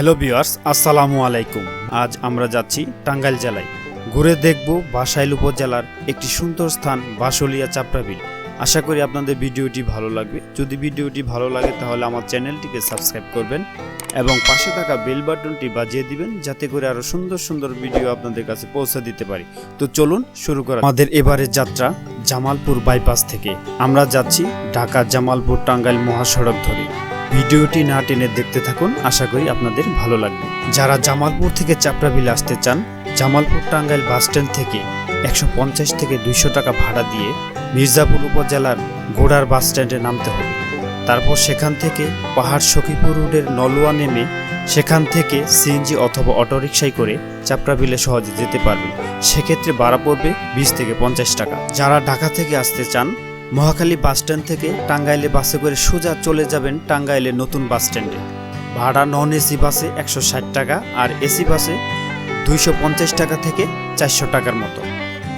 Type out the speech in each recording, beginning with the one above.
Hello বিয়ার্স আসসালামু আলাইকুম। আজ আমরা যাচ্ছি টাঙ্গাইল জেলায়। ঘুরে দেখব বাসাইল উপজেলার একটি সুন্দর স্থান, বাসলিয়া চাপড়াবিল আশা করি আপনাদের ভিডিওটি ভালো লাগবে। যদি ভিডিওটি ভালো লাগে, তাহলে আমার চ্যানেলটিকে সাবস্ক্রাইব করবেন এবং পাশে থাকা বেল বাটনটি বাজিয়ে দিবেন, যাতে করে আরও সুন্দর সুন্দর ভিডিও আপনাদের কাছে পৌঁছে দিতে পারি। তো চলুন শুরু করা আমাদের এবারের যাত্রা জামালপুর বাইপাস থেকে। আমরা যাচ্ছি ঢাকা জামালপুর টাঙ্গাইল মহাসড়ক ধরে। ভিডিওটি না টেনে দেখতে থাকুন, আশা করি আপনাদের ভালো লাগবে। যারা জামালপুর থেকে চাপড়াবিল আসতে চান, জামালপুর টাঙ্গাইল বাস স্ট্যান্ড থেকে একশো পঞ্চাশ থেকে দুইশো টাকা ভাড়া দিয়ে মির্জাপুর উপজেলার গোড়ার বাস স্ট্যান্ডে নামতে হবে। তারপর সেখান থেকে পাহাড় সখীপুর রোডের নলুয়া নেমে সেখান থেকে সিএনজি অথবা অটোরিকশায় করে চাপড়াবিলে সহজে যেতে পারবেন। সেক্ষেত্রে ভাড়া পড়বে বিশ থেকে পঞ্চাশ টাকা। যারা ঢাকা থেকে আসতে চান মহাখালী বাস স্ট্যান্ড থেকে টাঙ্গাইলে বাসে করে সোজা চলে যাবেন টাঙ্গাইলের নতুন বাস স্ট্যান্ডে। ভাড়া নন এসি বাসে একশো ষাট টাকা আর এসি বাসে দুইশো পঞ্চাশ টাকা থেকে চারশো টাকার মতো।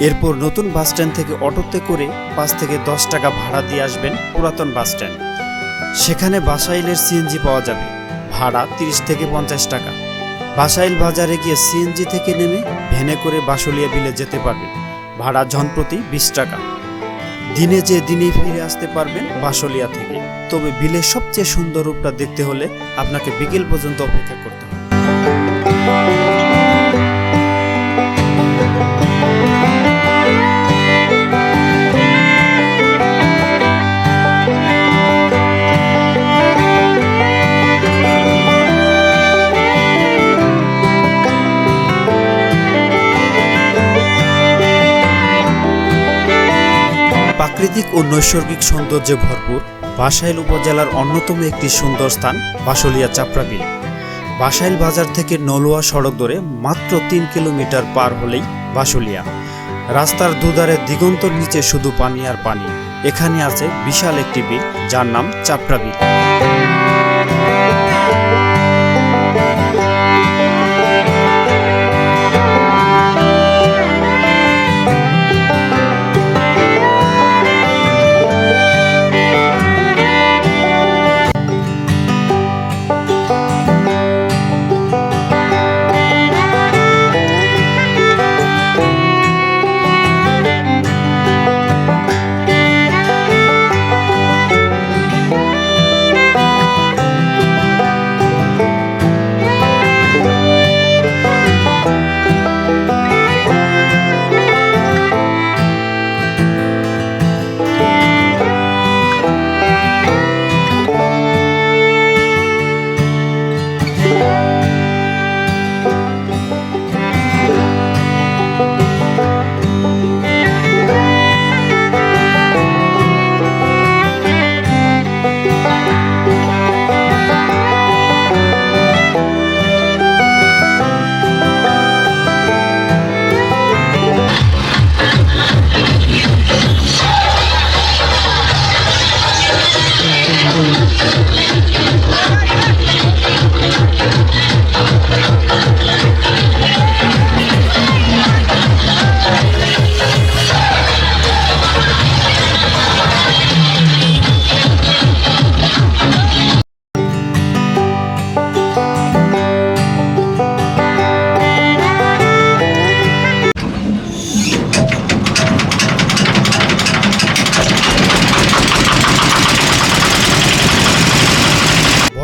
এরপর নতুন বাস স্ট্যান্ড থেকে অটোতে করে পাঁচ থেকে দশ টাকা ভাড়া দিয়ে আসবেন পুরাতন বাস স্ট্যান্ড। সেখানে বাসাইলের সিএনজি পাওয়া যাবে। ভাড়া তিরিশ থেকে পঞ্চাশ টাকা। বাসাইল বাজারে গিয়ে সিএনজি থেকে নেমে ভ্যানে করে বাসলিয়া বিলে যেতে পারবেন। ভাড়া জনপ্রতি বিশ টাকা। দিনে যে দিনে ফিরে আসতে পারবেন বাসলিয়া থেকে। তবে বিলের সবচেয়ে সুন্দর রূপটা দেখতে হলে আপনাকে বিকেল পর্যন্ত অপেক্ষা করতে হবে। ও নৈসর্গিক সৌন্দর্যে ভরপুর বাসাইল উপজেলার অন্যতম একটি সুন্দর স্থান বাসলিয়া চাপড়াবিল বাসাইল বাজার থেকে নলুয়া সড়ক ধরে মাত্র তিন কিলোমিটার পার হলেই বাসলিয়া। রাস্তার দুধারে দিগন্তর নিচে শুধু পানি আর পানি। এখানে আছে বিশাল একটি বিল, যার নাম চাপড়া বিল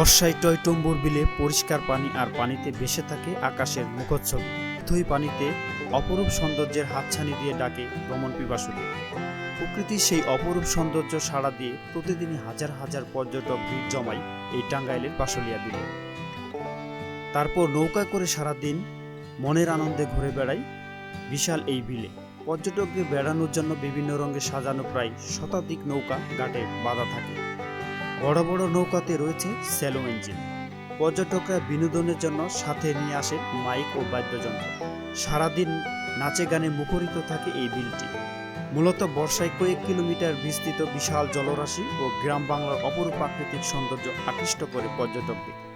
বর্ষায় টয়টম্বুর বিলে পরিষ্কার পানি আর পানিতে ভেসে থাকে আকাশের মুখচ্ছবি থই পানিতে অপরূপ সৌন্দর্যের হাতছানি দিয়ে ডাকে ভ্রমণ পিপাসুকে প্রকৃতির সেই অপরূপ সৌন্দর্য সাড়া দিয়ে প্রতিদিনই হাজার হাজার পর্যটক ভিড় জমায় এই টাঙ্গাইলের পাশলিয়া বিলে। তারপর নৌকা করে সারাদিন মনের আনন্দে ঘুরে বেড়াই বিশাল এই বিলে। পর্যটকদের বেড়ানোর জন্য বিভিন্ন রঙে সাজানো প্রায় শতাধিক নৌকা, ঘাটে বাঁধা থাকে। বড় বড় নৌকাতে রয়েছে স্যালো ইঞ্জিন। পর্যটকরা বিনোদনের জন্য সাথে নিয়ে আসে মাইক ও বাদ্যযন্ত্র। সারাদিন নাচে গানে মুখরিত থাকে এই বিলটি। মূলত বর্ষায় কয়েক কিলোমিটার বিস্তৃত বিশাল জলরাশি ও গ্রাম বাংলার অপরূপ প্রাকৃতিক সৌন্দর্য আকৃষ্ট করে পর্যটকদের।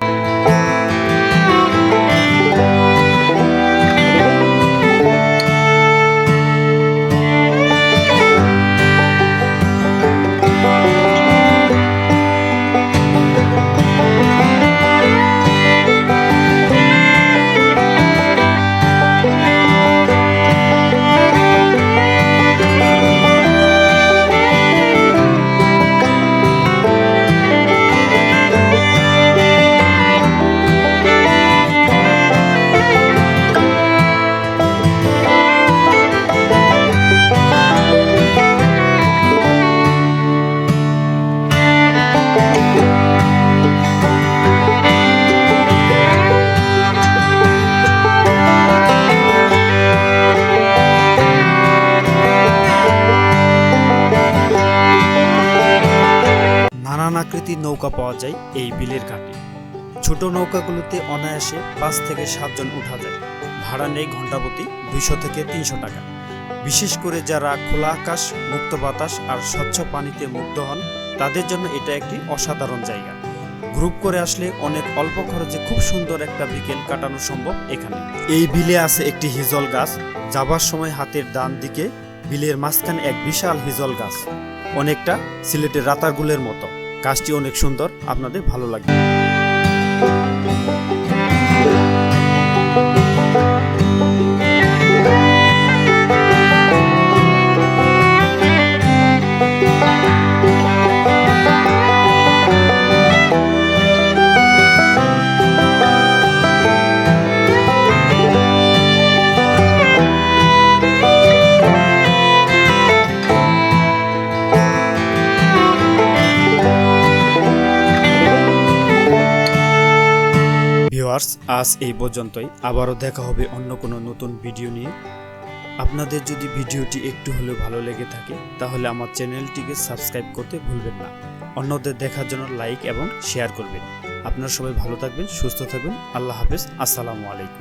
নৌকা পাওয়া যায় এই বিলের ঘাটে। ছোট নৌকাগুলোতে অনায়াসে পাঁচ থেকে সাতজন উঠা যায়। ভাড়া নেই ঘন্টাপ্রতি দুইশো থেকে তিনশো টাকা। বিশেষ করে যারা খোলা আকাশ, মুক্ত বাতাস আর স্বচ্ছ পানিতে মুগ্ধ হন, তাদের জন্য এটা একটি অসাধারণ জায়গা। গ্রুপ করে আসলে অনেক অল্প খরচে খুব সুন্দর একটা বিকেল কাটানো সম্ভব এখানে। এই বিলে আছে একটি হিজল গাছ, যাবার সময় হাতের ডান দিকে বিলের মাঝখানে এক বিশাল হিজল গাছ। অনেকটা সিলেটের রাতারগুলের মতো। গাছটি অনেক সুন্দর আপনাদের ভালো লাগবে। আজ এই পর্যন্তই। আবারও দেখা হবে অন্য কোনো নতুন ভিডিও নিয়ে। আপনাদের যদি ভিডিওটি একটু হলেও ভালো লেগে থাকে, তাহলে আমার চ্যানেলটিকে সাবস্ক্রাইব করতে ভুলবেন না। অন্যদের দেখার জন্য লাইক এবং শেয়ার করবেন। আপনারা সবাই ভালো থাকবেন, সুস্থ থাকবেন। আল্লাহ হাফেজ। আসসালামু আলাইকুম।